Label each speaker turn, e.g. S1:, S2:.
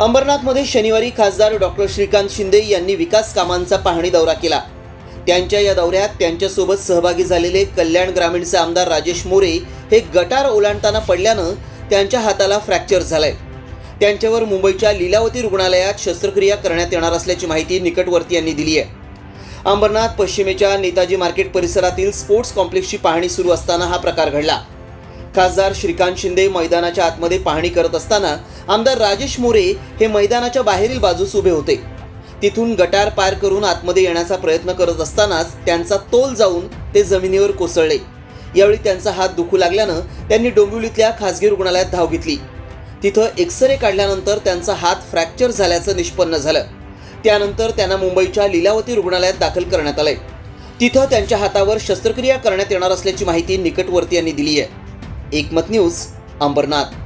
S1: अंबरनाथमध्ये शनिवारी खासदार डॉक्टर श्रीकांत शिंदे यांनी विकास कामांचा पाहणी दौरा केला. त्यांच्या या दौऱ्यात त्यांच्यासोबत सहभागी झालेले कल्याण ग्रामीणचे आमदार राजेश मोरे हे गटार ओलांडताना पडल्यानं त्यांच्या हाताला फ्रॅक्चर झालंय. त्यांच्यावर मुंबईच्या लीलावती रुग्णालयात शस्त्रक्रिया करण्यात येणार असल्याची माहिती निकटवर्ती यांनी दिली आहे. अंबरनाथ पश्चिमेच्या नेताजी मार्केट परिसरातील स्पोर्ट्स कॉम्प्लेक्सची पाहणी सुरू असताना हा प्रकार घडला. खासदार श्रीकांत शिंदे मैदानाच्या आतमध्ये पाहणी करत असताना आमदार राजेश मोरे हे मैदानाच्या बाहेरील बाजूस उभे होते. तिथून गटार पार करून आतमध्ये येण्याचा प्रयत्न करत असतानाच त्यांचा तोल जाऊन ते जमिनीवर कोसळले. यावेळी त्यांचा हात दुखू लागल्यानं त्यांनी डोंबिवलीतल्या खासगी रुग्णालयात धाव घेतली. तिथं एक्सरे काढल्यानंतर त्यांचा हात फ्रॅक्चर झाल्याचं निष्पन्न झालं. त्यानंतर त्यांना मुंबईच्या लीलावती रुग्णालयात दाखल करण्यात आलंय. तिथं त्यांच्या हातावर शस्त्रक्रिया करण्यात येणार असल्याची माहिती निकटवर्ती यांनी दिली आहे एकमत न्यूज अंबरनाथ.